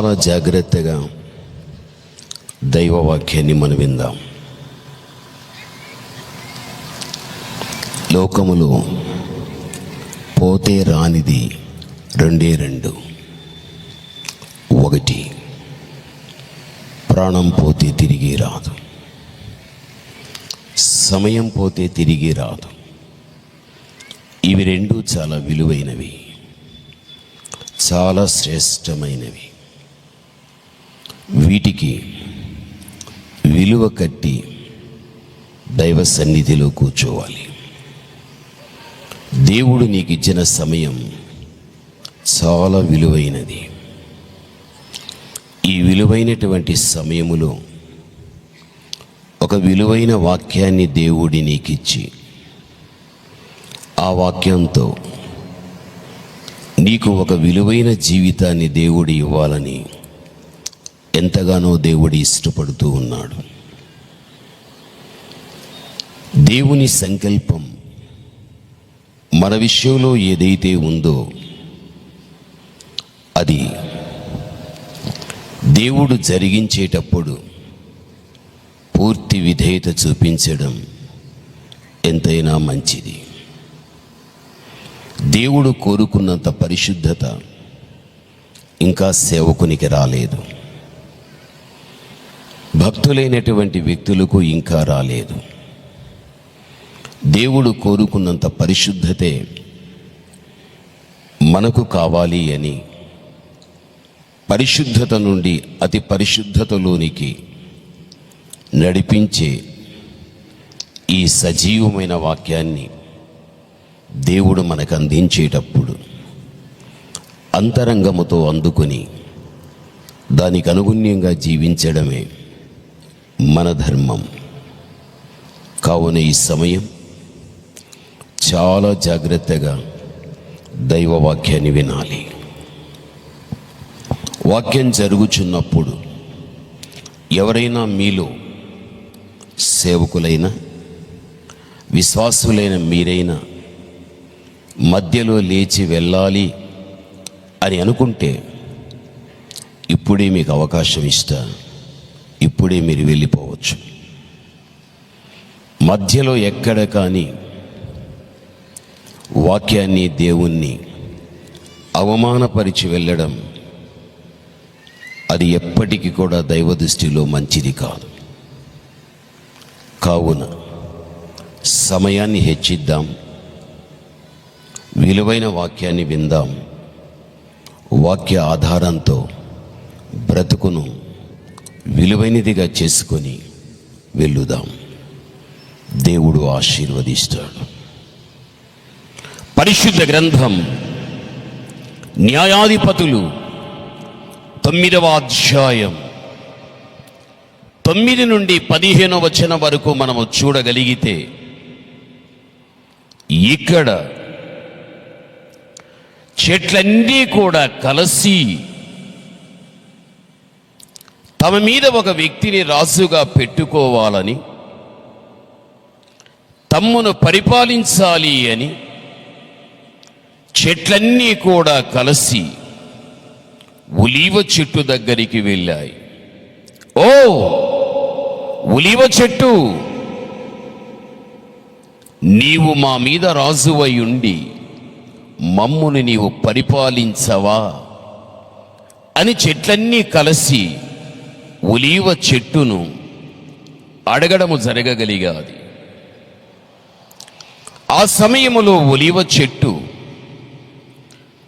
చాలా జాగ్రత్తగా దైవవాక్యాన్ని మనం విందాం. లోకములు పోతే రానిది రెండే రెండు. ఒకటి ప్రాణం పోతే తిరిగి రాదు. సమయం పోతే తిరిగి రాదు. ఇవి రెండు చాలా విలువైనవి. చాలా శ్రేష్టమైనవి. వీటికి విలువ కట్టి దైవ సన్నిధిలో కూర్చోవాలి. దేవుడు నీకు ఇచ్చిన సమయం చాలా విలువైనది. ఈ విలువైనటువంటి సమయములో ఒక విలువైన వాక్యాన్ని దేవుడి నీకిచ్చి ఆ వాక్యంతో నీకు ఒక విలువైన జీవితాన్ని దేవుడు ఇవ్వాలని ఎంతగానో దేవుడు ఇష్టపడుతూ ఉన్నాడు. దేవుని సంకల్పం మన విషయంలో ఏదైతే ఉందో అది దేవుడు జరిగించేటప్పుడు పూర్తి విధేయత చూపించడం ఎంతైనా మంచిది. దేవుడు కోరుకున్నంత పరిశుద్ధత ఇంకా సేవకునికి రాలేదు. భక్తులైనటువంటి వ్యక్తులకు ఇంకా రాలేదు. దేవుడు కోరుకున్నంత పరిశుద్ధతే మనకు కావాలి అని పరిశుద్ధత నుండి అతి పరిశుద్ధతలోనికి నడిపించే ఈ సజీవమైన వాక్యాన్ని దేవుడు మనకు అందించేటప్పుడు అంతరంగముతో అందుకొని దానికి అనుగుణ్యంగా జీవించడమే మన ధర్మం. కావున ఈ సమయం చాలా జాగ్రత్తగా దైవ వాక్యాన్ని వినాలి. వాక్యం జరుగుచున్నప్పుడు ఎవరైనా మీలో సేవకులైన విశ్వాసులైన మీరైనా మధ్యలో లేచి వెళ్ళాలి అని అనుకుంటే ఇప్పుడే మీకు అవకాశం ఇస్తా. ఇప్పుడే మీరు వెళ్ళిపోవచ్చు. మధ్యలో ఎక్కడ కానీ వాక్యాన్ని దేవుణ్ణి అవమానపరిచి వెళ్ళడం అది ఎప్పటికీ కూడా దైవ దృష్టిలో మంచిది కాదు. కావున సమయాన్ని హెచ్చిద్దాం. విలువైన వాక్యాన్ని విందాం. వాక్య ఆధారంతో బ్రతుకును విలువైనదిగా చేసుకొని వెళ్ళుదాం. దేవుడు ఆశీర్వదిస్తాడు. పరిశుద్ధ గ్రంథం న్యాయాధిపతులు తొమ్మిదవ అధ్యాయం తొమ్మిది నుండి పదిహేను వచనం వరకు మనము చూడగలిగితే ఇక్కడ చెట్లన్నీ కూడా కలిసి తమ మీద ఒక వ్యక్తిని రాజుగా పెట్టుకోవాలని తమ్మును పరిపాలించాలి అని చెట్లన్నీ కూడా కలిసి ఉలీవ చెట్టు దగ్గరికి వెళ్ళాయి. ఓ ఉలీవ చెట్టు నీవు మా మీద రాజువై ఉండి మమ్మును నీవు పరిపాలించవా అని చెట్లన్నీ కలిసి ఒలీవ చెట్టును అడగడము జరగగలిగాది. ఆ సమయములో ఒలివ చెట్టు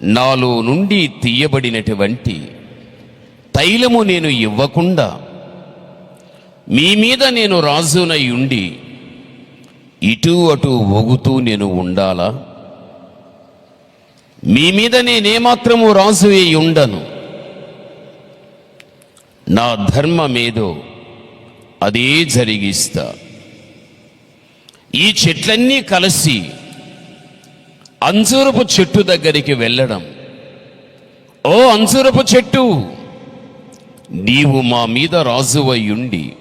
నాలో నుండి తీయబడినటువంటి తైలము నేను ఇవ్వకుండా మీ మీద నేను రాజునై ఉండి ఇటు అటు ఒగుతూ నేను ఉండాలా? మీ మీద నేనేమాత్రము రాజు అయి ఉండను. నా ధర్మమేదో అదే జరిగిస్తా. ఈ చెట్లన్నీ కలిసి అంజూరపు చెట్టు దగ్గరికి వెళ్ళడం. ఓ అంజూరపు చెట్టు నీవు మా మీద రాజువై ఉండి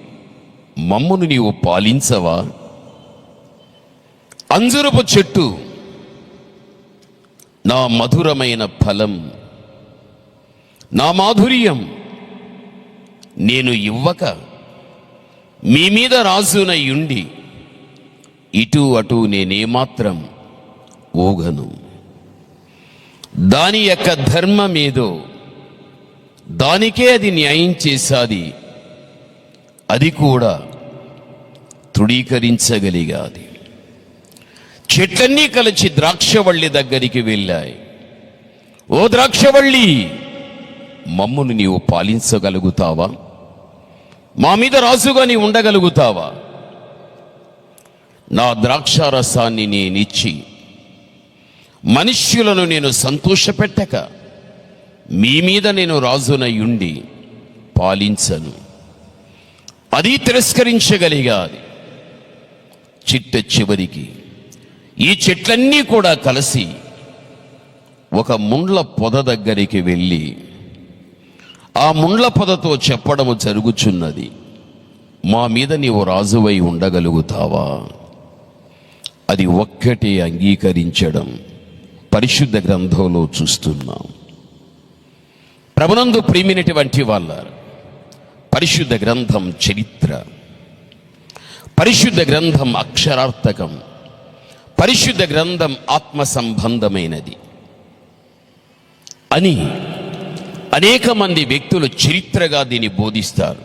మమ్మును నీవు పాలించవా? అంజురపు చెట్టు నా మధురమైన ఫలం నా మాధుర్యం నేను ఇవ్వక మీ మీద రాజునై ఉండి ఇటు అటు నేనేమాత్రం ఊగను. దాని యొక్క ధర్మమేదో దానికే అది న్యాయం చేసాది అది కూడా తృఢీకరించగలిగాది చెట్లన్నీ కలిసి ద్రాక్షవల్లి దగ్గరికి వెళ్ళాయి. ఓ ద్రాక్షవల్లి మమ్మును నీవు పాలించగలుగుతావా? మా మీద రాజుగా నీ ఉండగలుగుతావా? నా ద్రాక్షారసాన్ని నేనిచ్చి మనుష్యులను నేను సంతోషపెట్టక మీ మీద నేను రాజునై ఉండి పాలించను. అది తిరస్కరించగలిగాది. చిట్ట చివరికి ఈ చెట్లన్నీ కూడా కలిసి ఒక ముండ్ల పొద దగ్గరికి వెళ్ళి ఆ ముండ్ల పొదతో చెప్పడము జరుగుచున్నది. మా మీద నీవు రాజువై ఉండగలుగుతావా? అది ఒక్కటే అంగీకరించడం పరిశుద్ధ గ్రంథంలో చూస్తున్నాం. ప్రభునందు ప్రేమినటువంటి వాళ్ళ పరిశుద్ధ గ్రంథం చరిత్ర పరిశుద్ధ గ్రంథం అక్షరార్థకం పరిశుద్ధ గ్రంథం ఆత్మ సంబంధమైనది అని అనేక మంది వ్యక్తులు చరిత్రగా దీన్ని బోధిస్తారు.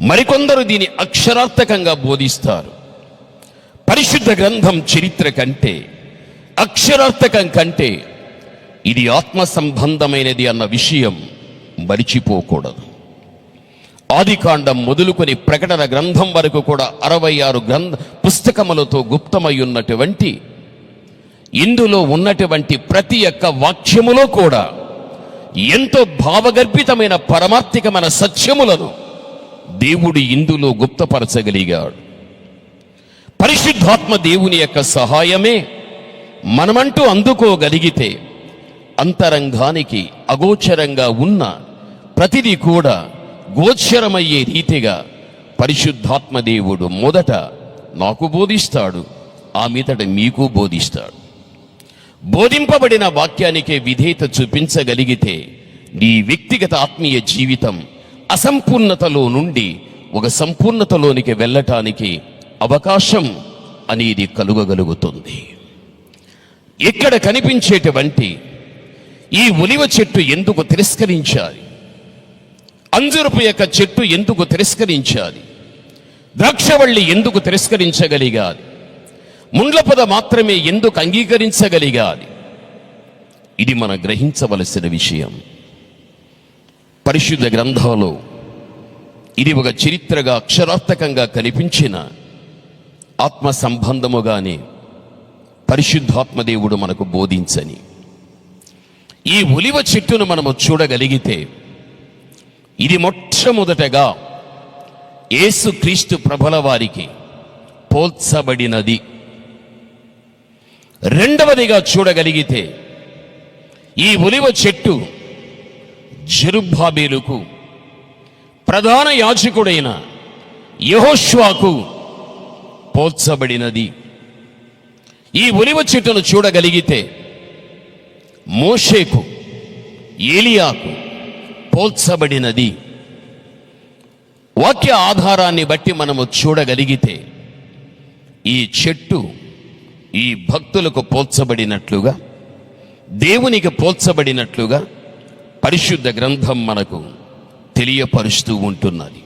మరికొందరు దీని అక్షరార్థకంగా బోధిస్తారు. పరిశుద్ధ గ్రంథం చరిత్ర కంటే అక్షరార్థకం కంటే ఇది ఆత్మ సంబంధమైనది అన్న విషయం మరిచిపోకూడదు. ఆదికాండం మొదలుకొని ప్రకటన గ్రంథం వరకు కూడా అరవై ఆరు గ్రంథ పుస్తకములతో గుప్తమై ఉన్నటువంటి ఇందులో ఉన్నటువంటి ప్రతి ఒక్క వాక్యములో కూడా ఎంతో భావగర్భితమైన పరమార్థికమైన సత్యములను దేవుడు ఇందులో గుప్తపరచగలిగాడు. పరిశుద్ధాత్మ దేవుని యొక్క సహాయమే మనమంటూ అందుకోగలిగితే అంతరంగానికి అగోచరంగా ఉన్న ప్రతిదీ కూడా గోచరమయ్యే రీతిగా పరిశుద్ధాత్మ దేవుడు మొదట నాకు బోధిస్తాడు ఆ మీదట మీకు బోధిస్తాడు. బోధింపబడిన వాక్యానికే విధేయత చూపించగలిగితే నీ వ్యక్తిగత ఆత్మీయ జీవితం అసంపూర్ణతలో నుండి ఒక సంపూర్ణతలోనికి వెళ్ళటానికి అవకాశం అనేది కలుగగలుగుతుంది. ఇక్కడ కనిపించేటువంటి ఈ ఉలివ చెట్టు ఎందుకు తిరస్కరించాలి? అంజురపు యొక్క చెట్టు ఎందుకు తిరస్కరించాలి? ద్రాక్షవల్లి ఎందుకు తిరస్కరించగలిగాలి? ముండ్లపద మాత్రమే ఎందుకు అంగీకరించగలిగాలి? ఇది మన గ్రహించవలసిన విషయం. పరిశుద్ధ గ్రంథంలో ఇది ఒక చరిత్రగా అక్షరార్థకంగా కనిపించిన ఆత్మ సంబంధముగానే పరిశుద్ధాత్మదేవుడు మనకు బోధించని. ఈ ఉలివ చెట్టును మనము చూడగలిగితే ఇది మొట్టమొదటగా యేసుక్రీస్తు ప్రభల వారికి పోల్చబడినది. రెండవదిగా చూడగలిగితే ఈ ఒలివ చెట్టు జరుబ్బాబేలుకు ప్రధాన యాచకుడైన యహోష్వాకు పోల్చబడినది. ఈ ఒలివ చెట్టును చూడగలిగితే మోషేకు ఏలియాకు పోల్చబడినది. వాక్య ఆధారాన్ని బట్టి మనము చూడగలిగితే ఈ చెట్టు ఈ భక్తులకు పోల్చబడినట్లుగా దేవునికి పోల్చబడినట్లుగా పరిశుద్ధ గ్రంథం మనకు తెలియపరుస్తూ ఉంటున్నది.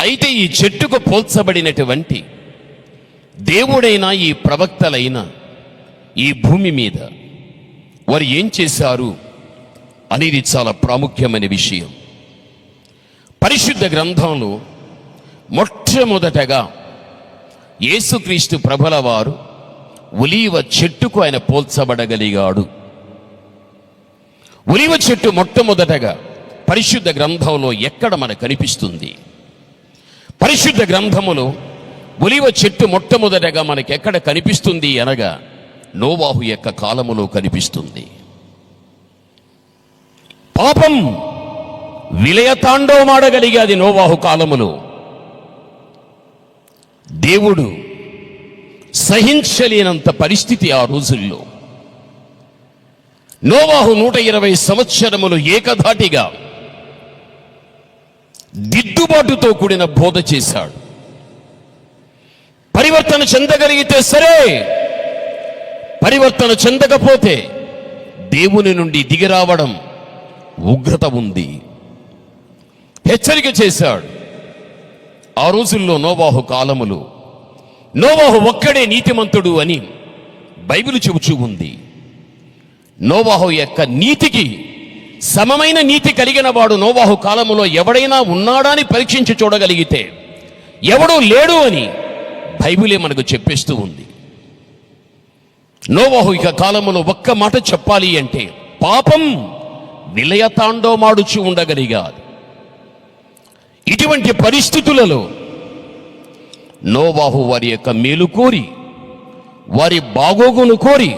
అయితే ఈ చెట్టుకు పోల్చబడినటువంటి దేవుడైన ఈ ప్రవక్తలైన ఈ భూమి మీద వారు ఏం చేశారు అనేది చాలా ప్రాముఖ్యమైన విషయం. పరిశుద్ధ గ్రంథంలో మొట్టమొదటగా యేసుక్రీస్తు ప్రభల వారు ఉలీవ చెట్టుకు ఆయన పోల్చబడగలిగాడు. ఉలివ చెట్టు మొట్టమొదటగా పరిశుద్ధ గ్రంథంలో ఎక్కడ మనకు కనిపిస్తుంది? పరిశుద్ధ గ్రంథములో ఉలివ చెట్టు మొట్టమొదటగా మనకి ఎక్కడ కనిపిస్తుంది అనగా నోవాహు యొక్క కాలములో కనిపిస్తుంది. పాపం విలయతాండవమాడగలిగాది నోవాహు కాలములో. దేవుడు సహించలేనంత పరిస్థితి ఆ రోజుల్లో. నోవాహు నూట ఇరవై సంవత్సరములు ఏకధాటిగా దిద్దుబాటుతో కూడిన బోధ చేశాడు. పరివర్తన చెందగలిగితే సరే పరివర్తన చెందకపోతే దేవుని నుండి దిగిరావడం ఉగ్రత ఉంది. హెచ్చరిక చేశాడు. ఆ రోజుల్లో నోవాహు కాలములు. నోవాహు ఒక్కడే నీతిమంతుడు అని బైబిల్ చెబుచూ ఉంది. నోవాహు యొక్క నీతికి సమమైన నీతి కలిగిన వాడు నోవాహు కాలములో ఎవడైనా ఉన్నాడా అని పరీక్షించి చూడగలిగితే ఎవడూ లేడు అని బైబిలే మనకు చెప్పేస్తూ ఉంది. నోవాహు ఇక కాలములో ఒక్క మాట చెప్పాలి అంటే పాపం విలయతాండోమాడుచు ఉండగలిగాదు ఇటువంటి పరిస్థితులలో నోవాహు వారి యొక్క మేలు కోరి వారి బాగోగును కోరి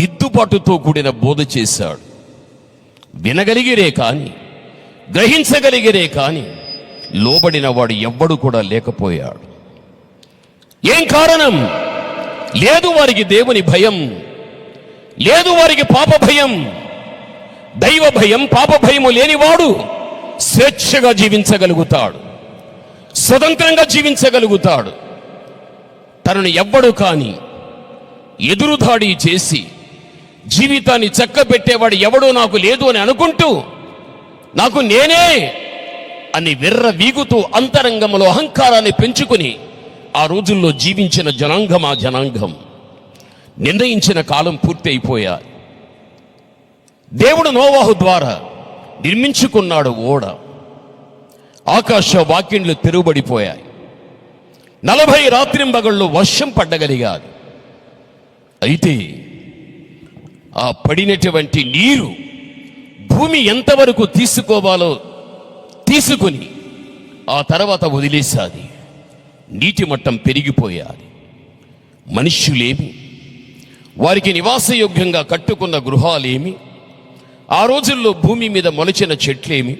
దిద్దుబాటుతో కూడిన బోధ చేశాడు. వినగలిగిరే కాని గ్రహించగలిగిరే కాని లోబడిన వాడు ఎవ్వడు కూడా లేకపోయాడు. ఏం కారణం? లేదు వారికి దేవుని భయం లేదు వారికి పాప భయం. దైవ భయం పాప భయము లేనివాడు స్వేచ్ఛగా జీవించగలుగుతాడు. స్వతంత్రంగా జీవించగలుగుతాడు. తనను ఎవ్వడు కాని ఎదురుదాడి చేసి జీవితాన్ని చక్కబెట్టేవాడు ఎవడో నాకు లేదు అని అనుకుంటూ నాకు నేనే అని విర్ర వీగుతూ అంతరంగంలో అహంకారాన్ని పెంచుకుని ఆ రోజుల్లో జీవించిన జనాంగం ఆ జనాంగం. నిర్ణయించిన కాలం పూర్తి అయిపోయా దేవుడు నోవాహు ద్వారా నిర్మించుకున్నాడు ఓడ. ఆకాశ వాక్యంలు తెరుబడిపోయాయి నలభై రాత్రింబగళ్ళు వర్షం పడ్డగలిగాదు అయితే ఆ పడినటువంటి నీరు భూమి ఎంతవరకు తీసుకోవాలో తీసుకుని ఆ తర్వాత వదిలేసాది నీటి మట్టం పెరిగిపోయాది. మనుష్యులేమి? వారికి నివాసయోగ్యంగా కట్టుకున్న గృహాలేమి? ఆ రోజుల్లో భూమి మీద మొలిచిన చెట్లేమి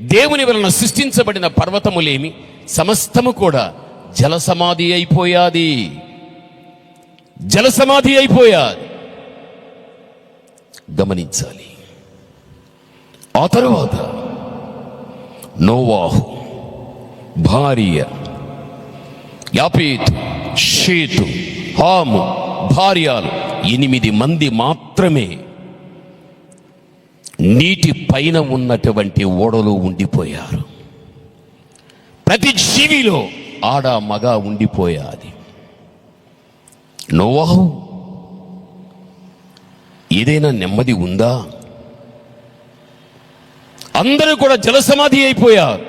దేవుని వలన సృష్టించబడిన పర్వతములేమి సమస్తము కూడా జలసమాధి అయిపోయాది. జలసమాధి అయిపోయాది. గమనించాలి. ఆ తరువాత నోవాహు భార్య యాపేతు షేతు హాము భార్యలు ఎనిమిది మంది మాత్రమే నీటి పైన ఉన్నటువంటి ఓడలో ఉండిపోయారు. ప్రతి జీవిలో ఆడ మగ ఉండిపోయాది. నోవాహు ఏదైనా నెమ్మది ఉందా? అందరూ కూడా జలసమాధి అయిపోయారు.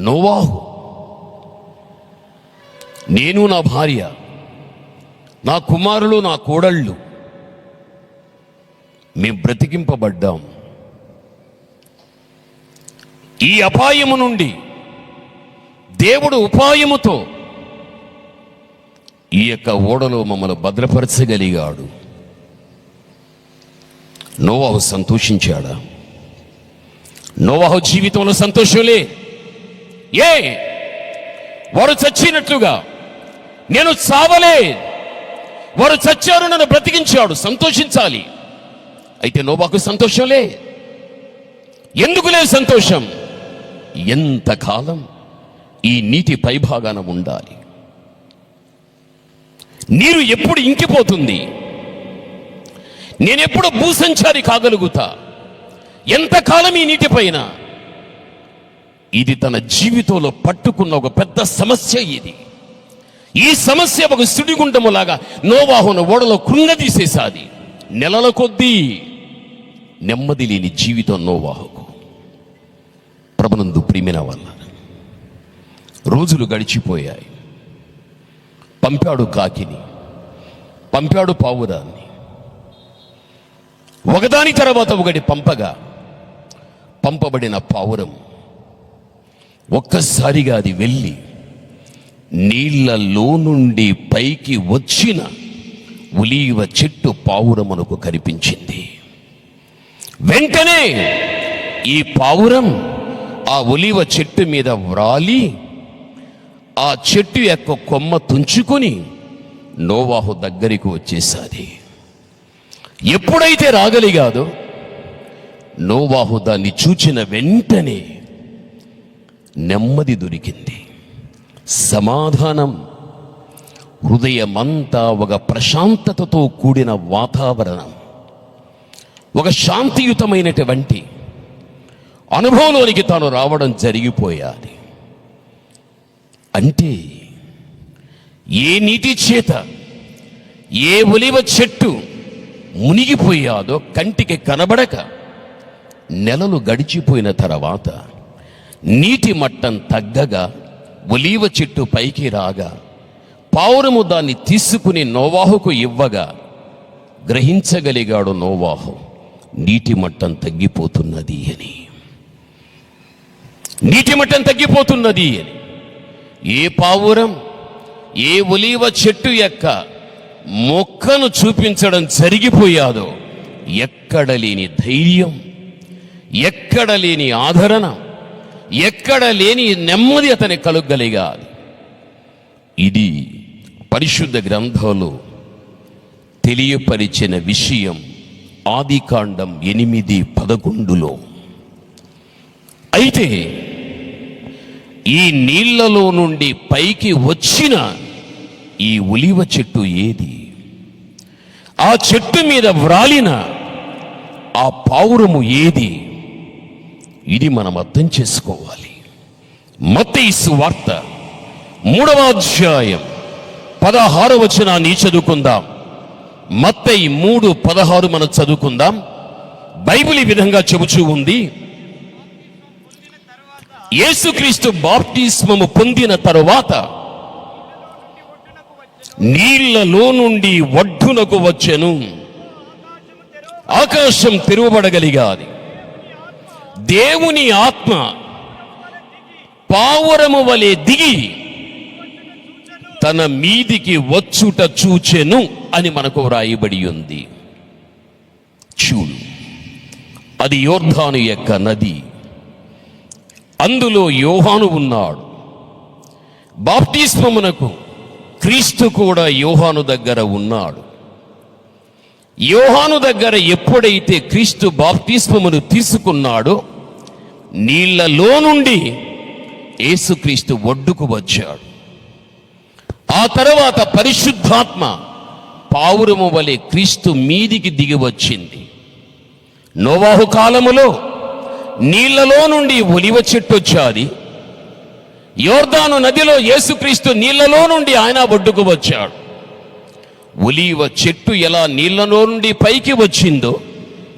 నోవాహు నేను నా భార్య నా కుమారులు నా కోడళ్ళు మేము బ్రతికింపబడ్డాం. ఈ అపాయము నుండి దేవుడు ఉపాయముతో ఈ యొక్క ఓడలో మమ్మల్ని భద్రపరచగలిగాడు. నోవాహు సంతోషించాడా? నోవాహు జీవితంలో సంతోషంలే ఏ వారు చచ్చినట్లుగా నేను చావలే. వారు చచ్చారు నన్ను బ్రతికించాడు. సంతోషించాలి. అయితే నోవాకు సంతోషంలే. లేదు సంతోషం? ఎంతకాలం ఈ నీటి పైభాగాన ఉండాలి? నీరు ఎప్పుడు ఇంకిపోతుంది? నేనెప్పుడు భూసంచారి కాగలుగుతా? ఎంతకాలం ఈ నీటిపైన ఇది తన జీవితంలో పట్టుకున్న ఒక పెద్ద సమస్య ఇది. ఈ సమస్య ఒక సుడిగుండములాగా నోవాహును ఓడలో కృంగదీసేసాది నెలల కొద్దీ నెమ్మది లేని జీవితం నోవాహుకు. ప్రభునందు ప్రిమిన వల్ల రోజులు గడిచిపోయాయి. పంపాడు కాకిని పంపాడు పావురాన్ని. ఒకదాని తర్వాత ఒకటి పంపగా పంపబడిన పావురం ఒక్కసారిగా అది వెళ్ళి నీళ్ళలో నుండి పైకి వచ్చిన ఉలీవ చెట్టు పావురమునకు కనిపించింది. వెంటనే ఈ పావురం ఆ ఒలివ చెట్టు మీద వ్రాలి ఆ చెట్టు యొక్క కొమ్మ తుంచుకొని నోవాహు దగ్గరికి వచ్చేసాది. ఎప్పుడైతే రాగలిగాదో నోవాహు దాన్ని చూచిన వెంటనే నెమ్మది దొరికింది. సమాధానం హృదయమంతా ఒక ప్రశాంతతతో కూడిన వాతావరణం. ఒక శాంతియుతమైనటువంటి అనుభవంలోనికి తాను రావడం జరిగిపోయాలి అంటే ఏ నీటి చేత ఏ ఒలివ చెట్టు మునిగిపోయాదో కంటికి కనబడక నెలలు గడిచిపోయిన తర్వాత నీటి మట్టం తగ్గగా ఒలీవ చెట్టు పైకి రాగా పావురము దాన్ని తీసుకుని నోవాహుకు ఇవ్వగా గ్రహించగలిగాడు నోవాహు. నీటి మట్టం తగ్గిపోతున్నది అని. నీటి మట్టం తగ్గిపోతున్నది అని. ఏ పావురం ఏ ఒలీవ చెట్టు యొక్క మొక్కను చూపించడం జరిగిపోయాదో ఎక్కడ లేని ధైర్యం ఎక్కడ లేని ఆదరణ ఎక్కడ లేని నెమ్మది అతని కలుగలిగాది. ఇది పరిశుద్ధ గ్రంథంలో తెలియపరిచిన విషయం. ఆదికాండం ఎనిమిది పదకొండులో. అయితే ఈ నీళ్ళలో నుండి పైకి వచ్చిన ఈ ఉలివ చెట్టు ఏది? ఆ చెట్టు మీద వ్రాలిన ఆ పావురము ఏది? ఇది మనం అర్థం చేసుకోవాలి. మత్తయి వార్త మూడవ అధ్యాయం పదహారు వచనాన్ని చదువుకుందాం. మత్తయి మూడు పదహారు మనం చదువుకుందాం. బైబిల్ ఈ విధంగా చెబుచూ ఉంది. యేసుక్రీస్తు బాప్టిస్మము పొందిన తరువాత నీళ్ళలో నుండి ఒడ్డునకు వచ్చెను. ఆకాశం తెరువబడగలిగాది. దేవుని ఆత్మ పావురము వలె దిగి తన మీదికి వచ్చుట చూచెను అని మనకు వ్రాయబడి ఉంది. చూడు. అది యోర్ధాను యొక్క నది. అందులో యోహాను ఉన్నాడు. బాప్టిస్మమునకు క్రీస్తు కూడా యోహాను దగ్గర ఉన్నాడు. యోహాను దగ్గర ఎప్పుడైతే క్రీస్తు బాప్తిస్మమును తీసుకున్నాడో నీళ్ళలో నుండి యేసుక్రీస్తు ఒడ్డుకు వచ్చాడు. ఆ తర్వాత పరిశుద్ధాత్మ పావురము వలె క్రీస్తు మీదికి దిగి వచ్చింది. నోవాహు కాలములో నీళ్ళలో నుండి ఒలివ చెట్టు వచ్చాది. యోర్దాను నదిలో యేసుక్రీస్తు నీళ్ళలో నుండి ఆయన ఒడ్డుకు వచ్చాడు. ఒలీవ చెట్టు ఎలా నీళ్ళలో నుండి పైకి వచ్చిందో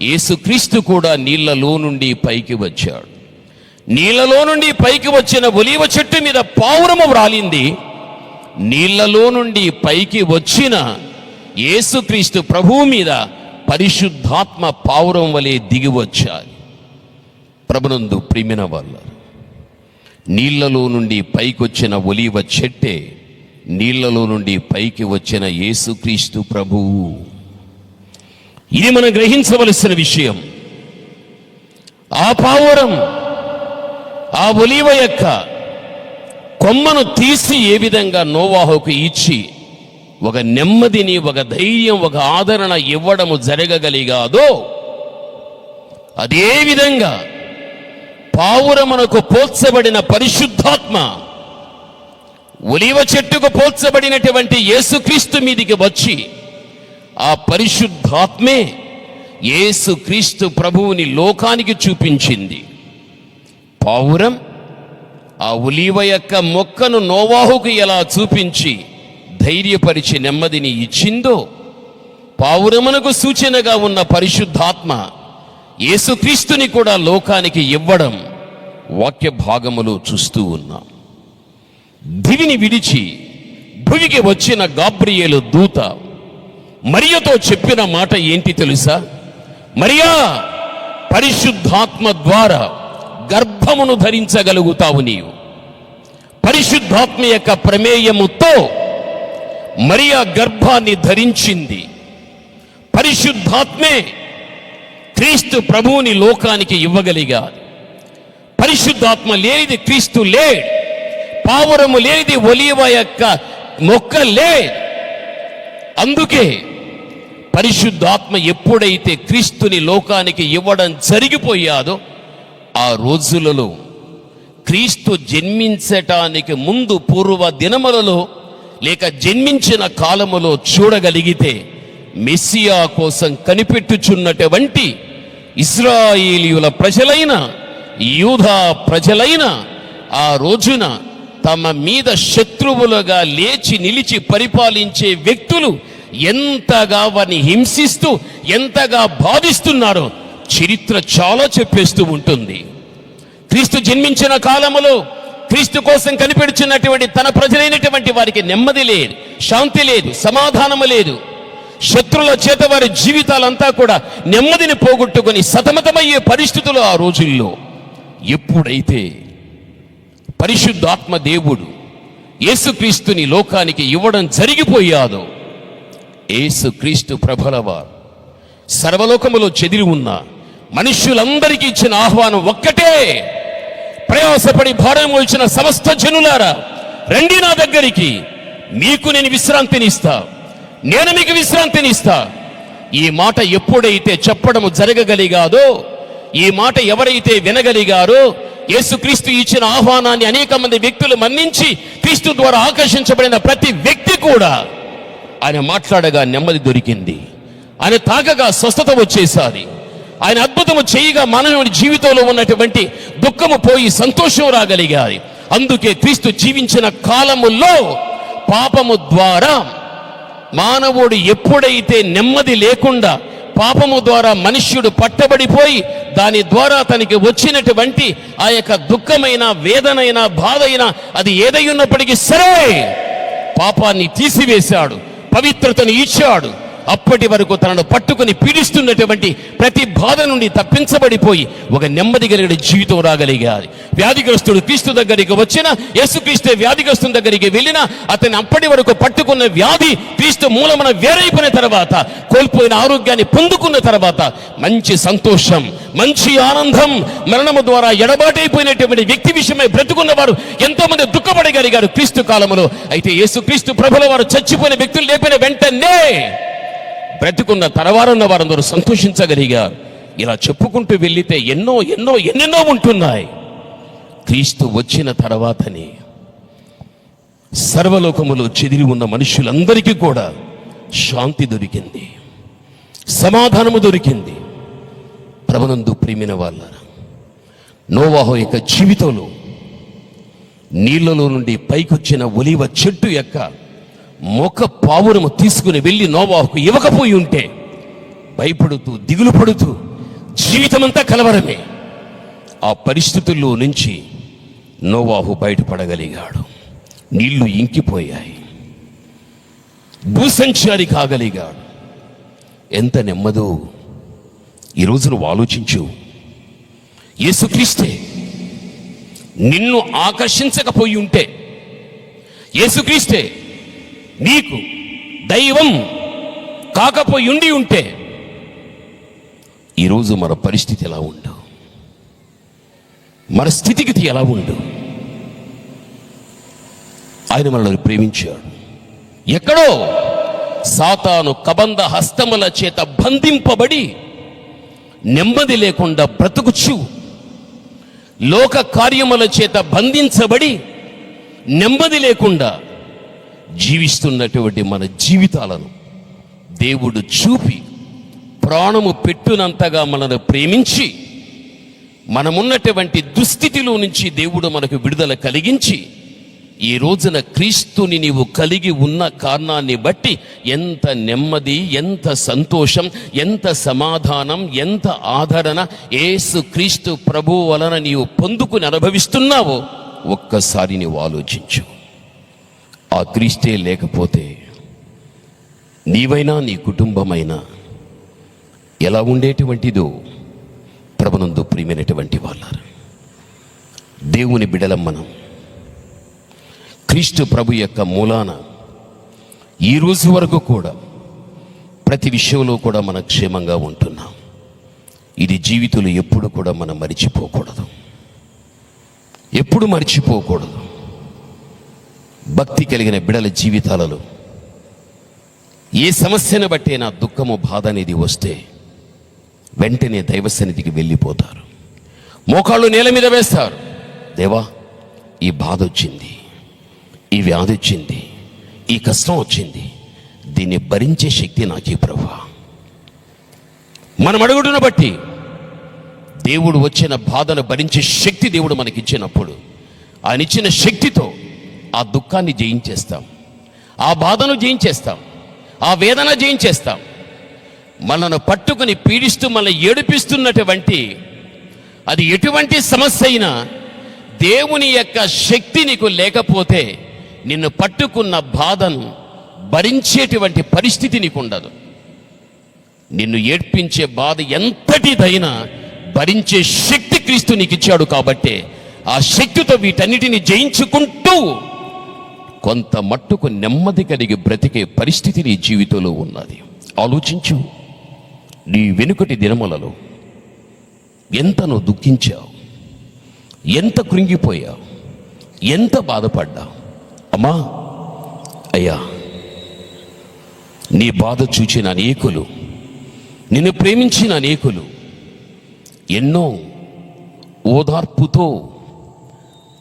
యేసుక్రీస్తు కూడా నీళ్ళలో నుండి పైకి వచ్చాడు. నీళ్ళలో నుండి పైకి వచ్చిన ఒలీవ చెట్టు మీద పావురము వ్రాలింది. నీళ్ళలో నుండి పైకి వచ్చిన యేసుక్రీస్తు ప్రభువు మీద పరిశుద్ధాత్మ పావురం వలె దిగి వచ్చాలి ప్రభునందు ప్రిమిన వాళ్ళ నీళ్ళలో నుండి పైకొచ్చిన ఒలివ చెట్టే నీళ్ళలో నుండి పైకి వచ్చిన యేసుక్రీస్తు ప్రభువు. ఇది మనం గ్రహించవలసిన విషయం. ఆ పావురం ఆ ఒలివ యొక్క కొమ్మను తీసి ఏ విధంగా నోవాహుకు ఇచ్చి ఒక నెమ్మదిని ఒక ధైర్యం ఒక ఆదరణ ఇవ్వడము జరగగలిగాదో అదే విధంగా పావురమునకు పోల్చబడిన పరిశుద్ధాత్మ ఒలివ చెట్టుకు పోల్చబడినటువంటి యేసుక్రీస్తు మీదికి వచ్చి ఆ పరిశుద్ధాత్మే యేసుక్రీస్తు ప్రభువుని లోకానికి చూపించింది. పావురం ఆ ఉలీవ యొక్క మొక్కను నోవాహుకు ఎలా చూపించి ధైర్యపరిచి నెమ్మదిని ఇచ్చిందో పావురమునకు సూచనగా ఉన్న పరిశుద్ధాత్మ యేసుక్రీస్తుని కూడా లోకానికి ఇవ్వడం వాక్య భాగములో చూస్తూ ఉన్నాం. దివిని విడిచి భువికి వచ్చిన గాబ్రియేలు దూత మరియతో చెప్పిన మాట ఏంటి తెలుసా? మరియా పరిశుద్ధాత్మ ద్వారా గర్భమును ధరించగలుగుతావు నీవు. పరిశుద్ధాత్మ యొక్క ప్రమేయముతో మరియా గర్భాన్ని ధరించింది. పరిశుద్ధాత్మే క్రీస్తు ప్రభువుని లోకానికి ఇవ్వగలిగా పరిశుద్ధాత్మ లేనిది క్రీస్తు లే పావురము లేనిది ఒలివ యొక్క మొక్క లే అందుకే పరిశుద్ధాత్మ ఎప్పుడైతే క్రీస్తుని లోకానికి ఇవ్వడం జరిగిపోయాదో ఆ రోజులలో క్రీస్తు జన్మించటానికి ముందు పూర్వ దినములలో లేక జన్మించిన కాలములో చూడగలిగితే మెస్సియా కోసం కనిపెట్టుచున్నటువంటి ఇస్రాయేలీయుల ప్రజలైన యూధా ప్రజలైన ఆ రోజున తమ మీద శత్రువులుగా లేచి నిలిచి పరిపాలించే వ్యక్తులు ఎంతగా వారిని హింసిస్తూ ఎంతగా బాధిస్తున్నారో చరిత్ర చాలా చెప్పేస్తూ ఉంటుంది. క్రీస్తు జన్మించిన కాలములో క్రీస్తు కోసం కనిపెడుచున్నటువంటి తన ప్రజలైనటువంటి వారికి నెమ్మది లేదు శాంతి లేదు సమాధానము లేదు. శత్రుల చేత వారి జీవితాలంతా కూడా నెమ్మదిని పోగొట్టుకొని సతమతమయ్యే పరిస్థితులు ఆ రోజుల్లో. ఎప్పుడైతే పరిశుద్ధాత్మ దేవుడు యేసుక్రీస్తుని లోకానికి ఇవ్వడం జరిగిపోయాదో యేసుక్రీస్తు ప్రభలవారు సర్వలోకములో చెదిరి ఉన్న మనుష్యులందరికీ ఇచ్చిన ఆహ్వానం ఒక్కటే. ప్రయాసపడి భారం వచ్చిన సమస్త జనులారా రండి నా దగ్గరికి. మీకు నేను విశ్రాంతినిస్తా. నేను మీకు విశ్రాంతినిస్తా. ఈ మాట ఎప్పుడైతే చెప్పడము జరగగలిగాదో ఈ మాట ఎవరైతే వినగలిగారో యేసుక్రీస్తు ఇచ్చిన ఆహ్వానాన్ని అనేక మంది వ్యక్తులు మన్నించి క్రీస్తు ద్వారా ఆకర్షించబడిన ప్రతి వ్యక్తి కూడా ఆయన మాట్లాడగా నెమ్మది దొరికింది. ఆయన తాకగా స్వస్థత వచ్చేసాది. ఆయన అద్భుతము చేయగా మానవుడి జీవితంలో ఉన్నటువంటి దుఃఖము పోయి సంతోషం రాగలిగాది అందుకే క్రీస్తు జీవించిన కాలములో పాపము ద్వారా మానవుడు ఎప్పుడైతే నెమ్మది లేకుండా పాపము ద్వారా మనుష్యుడు పట్టబడిపోయి దాని ద్వారా తనకి వచ్చినటువంటి ఆ యొక్క దుఃఖమైన వేదనైన బాధైన అది ఏదై ఉన్నప్పటికీ సరే. పాపాన్ని తీసివేశాడు పవిత్రతను ఇచ్చాడు అప్పటి వరకు తనను పట్టుకుని పీడిస్తున్నటువంటి ప్రతి బాధ నుండి తప్పించబడిపోయి ఒక నెమ్మది కలిగిన జీవితం రాగలిగాది వ్యాధిగ్రస్తుడు క్రీస్తు దగ్గరికి వచ్చిన యేసుక్రీస్తు వ్యాధిగ్రస్తుని దగ్గరికి వెళ్ళిన అతని అప్పటి వరకు పట్టుకున్న వ్యాధి క్రీస్తు మూలమున వేరైపోయిన తర్వాత కోల్పోయిన ఆరోగ్యాన్ని పొందుకున్న తర్వాత మంచి సంతోషం మంచి ఆనందం మరణము ద్వారా ఎడబాటైపోయినటువంటి వ్యక్తి విషయమై బ్రతుకున్న వారు ఎంతో మంది దుఃఖపడగలిగారు క్రీస్తు కాలంలో అయితే యేసుక్రీస్తు ప్రభుల వారు చచ్చిపోయిన వ్యక్తులు లేపిన వెంటనే బ్రతుకున్న తరవారున్న వారందరూ సంతోషించగలిగారు. ఇలా చెప్పుకుంటూ వెళ్ళితే ఎన్నో ఎన్నో ఎన్నెన్నో ఉంటున్నాయి. క్రీస్తు వచ్చిన తర్వాతనే సర్వలోకములో చెదిరి ఉన్న మనుషులందరికీ కూడా శాంతి దొరికింది. సమాధానము దొరికింది. ప్రభునందు ప్రేమిన వాళ్ళ నోవాహో యొక్క జీవితంలో నీళ్ళలో నుండి పైకొచ్చిన ఒలివ చెట్టు యొక్క మొక్క పావురము తీసుకుని వెళ్ళి నోవాహుకు ఇవ్వకపోయి ఉంటే భయపడుతూ దిగులు పడుతూ జీవితమంతా కలవరమే. ఆ పరిస్థితుల్లో నుంచి నోవాహు బయటపడగలిగాడు. నీళ్ళు ఇంకిపోయాయి. భూసంచారి కాగలిగాడు. ఎంత నెమ్మదో. ఈరోజు నువ్వు ఆలోచించు. యేసుక్రీస్తే నిన్ను ఆకర్షించకపోయి ఉంటే యేసుక్రీస్తే నీకు దైవం కాకపోయి ఉండి ఉంటే ఈరోజు మన పరిస్థితి ఎలా ఉండు? మన స్థితిగతి ఎలా ఉండు? ఆయన మనల్ని ప్రేమించాడు. ఎక్కడో సాతాను కబంధ హస్తముల చేత బంధింపబడి నెమ్మది లేకుండా బ్రతుకుచు. లోక కార్యముల చేత బంధించబడి నెమ్మది లేకుండా జీవిస్తున్నటువంటి మన జీవితాలను దేవుడు చూపి ప్రాణము పెట్టునంతగా మనను ప్రేమించి మనమున్నటువంటి దుస్థితిలో నుంచి దేవుడు మనకు విడుదల కలిగించి ఈ రోజున క్రీస్తుని నీవు కలిగి ఉన్న కారణాన్ని బట్టి ఎంత నెమ్మది ఎంత సంతోషం ఎంత సమాధానం ఎంత ఆదరణ ఏసు క్రీస్తు ప్రభు వలన నీవు పొందుకుని అనుభవిస్తున్నావో ఒక్కసారి నీవు ఆలోచించు. ఆ క్రీస్తే లేకపోతే నీవైనా నీ కుటుంబమైనా ఎలా ఉండేటువంటిదో ప్రభునందు ప్రియమైనటువంటి వాళ్ళారు. దేవుని బిడలం మనం. క్రీస్తు ప్రభు యొక్క మూలాన ఈ రోజు వరకు కూడా ప్రతి విషయంలో కూడా మనం క్షేమంగా ఉంటున్నాం. ఇది జీవితంలో ఎప్పుడు కూడా మనం మరిచిపోకూడదు. ఎప్పుడు మరిచిపోకూడదు. భక్తి కలిగిన బిడల జీవితాలలో ఏ సమస్యను బట్టే నా దుఃఖము బాధ అనేది వస్తే వెంటనే దైవ సన్నిధికి వెళ్ళిపోతారు. మోకాళ్ళు నేల మీద వేస్తారు. దేవా ఈ బాధ వచ్చింది ఈ వ్యాధి వచ్చింది ఈ కష్టం వచ్చింది దీన్ని భరించే శక్తి నాకే ప్రభా. మనం అడుగుడును బట్టి దేవుడు వచ్చిన బాధను భరించే శక్తి దేవుడు మనకిచ్చినప్పుడు ఆయన ఇచ్చిన శక్తితో ఆ దుఃఖాన్ని జయించేస్తాం. ఆ బాధను జయించేస్తాం. ఆ వేదన జయించేస్తాం. మనను పట్టుకుని పీడిస్తూ మనల్ని ఏడిపిస్తున్నటువంటి అది ఎటువంటి సమస్య అయినా దేవుని యొక్క శక్తి నీకు లేకపోతే నిన్ను పట్టుకున్న బాధను భరించేటువంటి పరిస్థితి నీకు ఉండదు నిన్ను ఏడ్పించే బాధ ఎంతటిదైనా భరించే శక్తి క్రీస్తు నీకు ఇచ్చాడు కాబట్టే ఆ శక్తితో వీటన్నిటిని జయించుకుంటూ కొంత మట్టుకు నెమ్మది కలిగి బ్రతికే పరిస్థితి నీ జీవితంలో ఉన్నది. ఆలోచించు. నీ వెనుకటి దినములలో ఎంత నువ్వు దుఃఖించావు. ఎంత కృంగిపోయావు. ఎంత బాధపడ్డావు. అమ్మా అయ్యా నీ బాధ చూచిన అనేకులు నిన్ను ప్రేమించిన అనేకులు ఎన్నో ఓదార్పుతో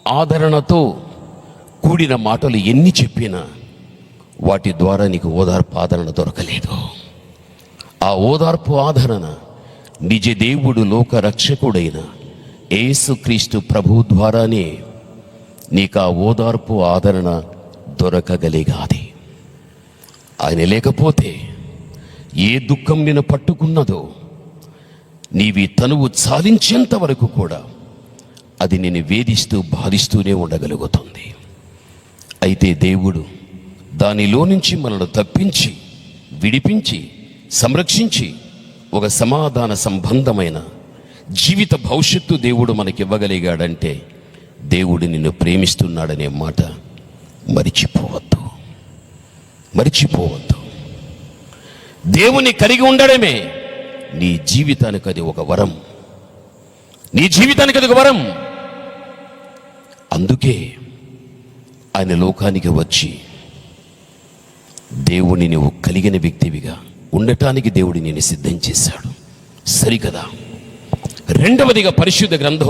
ఆదరణతో కూడిన మాటలు ఎన్ని చెప్పినా వాటి ద్వారా నీకు ఓదార్పు ఆదరణ దొరకలేదు. ఆ ఓదార్పు ఆదరణ నిజ దేవుడు లోక రక్షకుడైన ఏసుక్రీస్తు ప్రభు ద్వారానే నీకు ఆ ఓదార్పు ఆదరణ దొరకగలిగాది. ఆయన లేకపోతే ఏ దుఃఖం నేను పట్టుకున్నదో నీవి తనువు చాలించేంత వరకు కూడా అది నేను వేధిస్తూ బాధిస్తూనే ఉండగలుగుతుంది. అయితే దేవుడు దానిలో నుంచి మనల్ని తప్పించి విడిపించి సంరక్షించి ఒక సమాధాన సంబంధమైన జీవిత భవిష్యత్తు దేవుడు మనకివ్వగలిగాడంటే దేవుడు నిన్ను ప్రేమిస్తున్నాడనే మాట మరిచిపోవద్దు. మరిచిపోవద్దు. దేవుని కలిగి ఉండడమే నీ జీవితానికి అది ఒక వరం. నీ జీవితానికి అది ఒక వరం. అందుకే ఆయన లోకానికి వచ్చి దేవుని నువ్వు కలిగిన వ్యక్తివిగా ఉండటానికి దేవుడిని నేను సిద్ధం చేశాడు. సరికదా? రెండవదిగా పరిశుద్ధ గ్రంథం